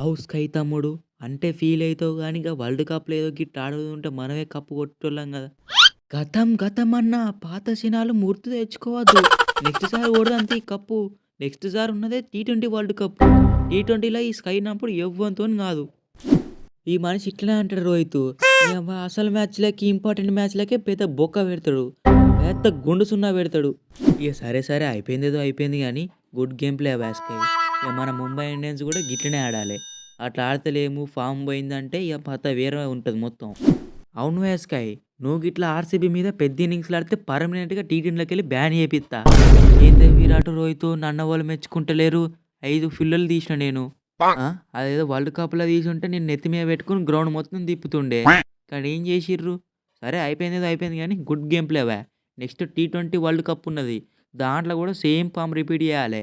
House కై తమ్ముడు. అంటే ఫీల్ అవుతావు కానీ ఇక వరల్డ్ కప్లో ఏదో గిట్ట ఆడుతుంటే మనమే కప్పు కొట్టేటోళ్ళం కదా. గతం గతం అన్న పాత సినాలు మూర్తి తెచ్చుకోవద్దు. నెక్స్ట్ సారి ఓడదంతే ఈ కప్పు. నెక్స్ట్ సారి ఉన్నదే T twenty world cup. T ట్వంటీలో ఈ స్కై నప్పుడు ఎవ్వంతో కాదు. ఈ మనిషి ఇట్లనే అంటాడు రోహిత్. అసలు మ్యాచ్లకి ఇంపార్టెంట్ మ్యాచ్లకే పెద్ద బొక్క పెడతాడు. పెద్ద గుండు సున్నా పెడతాడు. ఇక సరే సరే అయిపోయింది ఏదో అయిపోయింది కానీ గుడ్ గేమ్ ప్లే వ్యాస్కై ఇక మన ముంబై ఇండియన్స్ కూడా గిట్లనే ఆడాలి. అట్లా ఆడతలేము ఫామ్ పోయిందంటే ఇక పత వేరే ఉంటుంది మొత్తం. అవును వేస్కాయ్ నువ్వు గిట్లా ఆర్సీబీ మీద పెద్ద ఇన్నింగ్స్లు ఆడితే పర్మనెంట్గా టీ ట్వంటీలోకి వెళ్ళి బ్యాన్ చేపిస్తా. ఏంది విరాట్ రోహిత్ నన్న వాళ్ళు మెచ్చుకుంటలేరు. ఐదు ఫిల్లలు తీసిన నేను. అదేదో వరల్డ్ కప్లో తీసి ఉంటే నేను నెత్తి మీద పెట్టుకుని గ్రౌండ్ మొత్తం తిప్పుతుండే. కానీ ఏం చేసిర్రు? సరే అయిపోయింది ఏదో అయిపోయింది కానీ good game ప్లేవా next T twenty world cup ఉన్నది. దాంట్లో కూడా సేమ్ ఫామ్ రిపీట్ చేయాలి.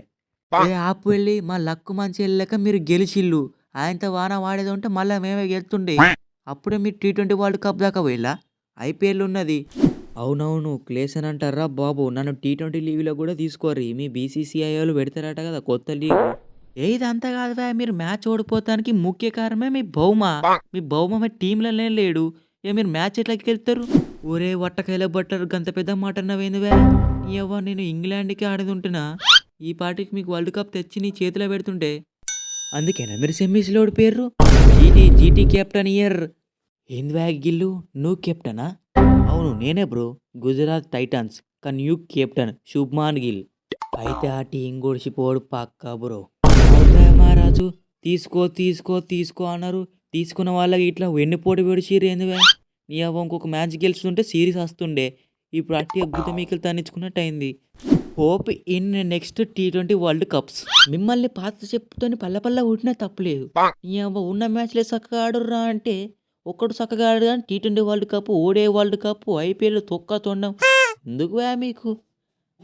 ఏ ఆపు వెళ్ళి మా లక్కు మంచి వెళ్ళాక మీరు గెలిచిల్లు. ఆయనతో వాన వాడేది ఉంటే మళ్ళీ మేమే గెలుతుండే. అప్పుడే మీరు టీ ట్వంటీ వరల్డ్ కప్ దాకా పోయిలా ఐపీఎల్ ఉన్నది. అవునవును క్లేస్ అని అంటారా బాబు. నన్ను టీ ట్వంటీ లీవ్లో కూడా తీసుకోరు మీ బీసీసీఐ వాళ్ళు పెడతారట కదా కొత్త లీగ్. ఏ ఇదంతా కాదు మీరు మ్యాచ్ ఓడిపోతానికి ముఖ్య కారణమే మీ బహుమ. మీ బహుమ మీ టీంలోనే లేడు. ఏ మీరు మ్యాచ్ ఎట్లకి వెళ్తారు ఒరే వట్టకాయల బట్టర్ గంత పెద్ద మాట అన్నవేందివే ఎవ్వ నేను ఇంగ్లాండ్కి ఆడేది ఉంటున్నా? ఈ పాటికి మీకు వరల్డ్ కప్ తెచ్చి నీ చేతిలో పెడుతుంటే. అందుకేనా మీరు సెమీస్లో ఓడిపోయారు జీటీ జీటీ కెప్టెన్ ఇయర్. ఏంది బ్యాగ్ గిల్లు? నువ్వు కెప్టెనా? అవును నేనే బ్రో. గుజరాత్ టైటన్స్ కానీ యూ కెప్టెన్ శుభ్మాన్ గిల్. అయితే ఆ టీం గొడిచిపోడు పక్కా బ్రో. మహారాజు? తీసుకో తీసుకో తీసుకో అన్నారు. తీసుకున్న వాళ్ళకి ఇట్లా వెన్నుపోటు విడిచిరు ఏందివే నీ అవ్వ ఇంకొక మ్యాచ్ గెలుస్తుంటే సిరీస్ వస్తుండే. ఇప్పుడు అట్టి అద్భుతం మీకలు తన్నించుకున్నట్టు అయింది hope in next T twenty world cups. మిమ్మల్ని పాత చెప్పుతోని పల్ల పల్ల కొట్టినా తప్పలేదు. ఉన్న మ్యాచ్లే చక్కగా ఆడుర్రా అంటే ఒక్కడు చక్కగా ఆడు కానీ టీ ట్వంటీ వరల్డ్ కప్ ఓడే వరల్డ్ కప్ ఐపీఎల్ తొక్క తొండం. ఎందుకు వే మీకు?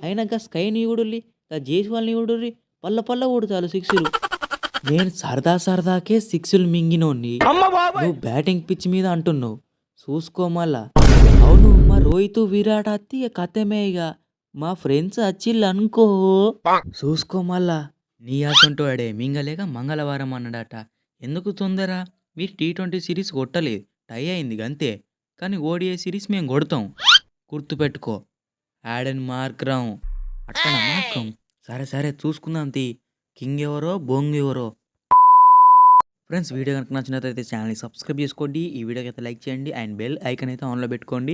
అయినా గా స్కైని ఊడుర్రి గా జేసి వాళ్ళని ఊడుర్రి పల్ల పల్ల ఊడుతారు సిక్స్లు. నేను సరదా సరదాకే సిక్స్లు మింగినోన్ని. నువ్వు బ్యాటింగ్ పిచ్ మీద అంటున్నావు. చూసుకో మళ్ళా. అవును మా రోహిత్ విరాట్ అత్తి కథమే ఇక. మా ఫ్రెండ్స్ వచ్చిళ్ళు అనుకో చూసుకో మళ్ళా. నీ అసంటూ అడే మింగలేక మంగళవారం అన్నాడట. ఎందుకు తొందర? మీరు టీ ట్వంటీ సిరీస్ కొట్టలేదు. టై అయింది అంతే కానీ ఓడిఐ సిరీస్ మేము కొడతాం. గుర్తుపెట్టుకో యాడన్ మార్క్రాం అట్టన మార్క్రాం సరే సరే చూసుకుందాం తీ. కింగ్ ఎవరో బొంగ్ ఎవరో. ఫ్రెండ్స్ వీడియో కనుక నచ్చినట్లయితే ఛానల్ని సబ్స్క్రైబ్ చేసుకోండి. ఈ వీడియోకి అయితే లైక్ చేయండి. అండ్ బెల్ ఐకన్ అయితే ఆన్లో పెట్టుకోండి.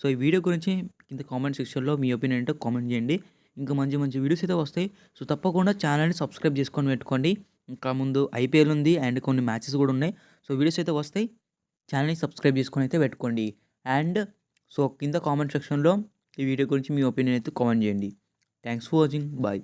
సో ఈ వీడియో గురించి కింద కామెంట్ సెక్షన్లో మీ ఒపీనియన్ ఏంటో కామెంట్ చేయండి. ఇంకా మంచి మంచి వీడియోస్ అయితే వస్తాయి. సో తప్పకుండా ఛానల్ని సబ్స్క్రైబ్ చేసుకొని పెట్టుకోండి. ఇంకా ముందు ఐపీఎల్ ఉంది అండ్ కొన్ని మ్యాచెస్ కూడా ఉన్నాయి. సో వీడియోస్ అయితే వస్తాయి. ఛానల్ని సబ్స్క్రైబ్ చేసుకొని అయితే పెట్టుకోండి. అండ్ సో కింద కామెంట్ సెక్షన్లో ఈ వీడియో గురించి మీ ఒపీనియన్ అయితే కామెంట్ చేయండి. Thanks for watching bye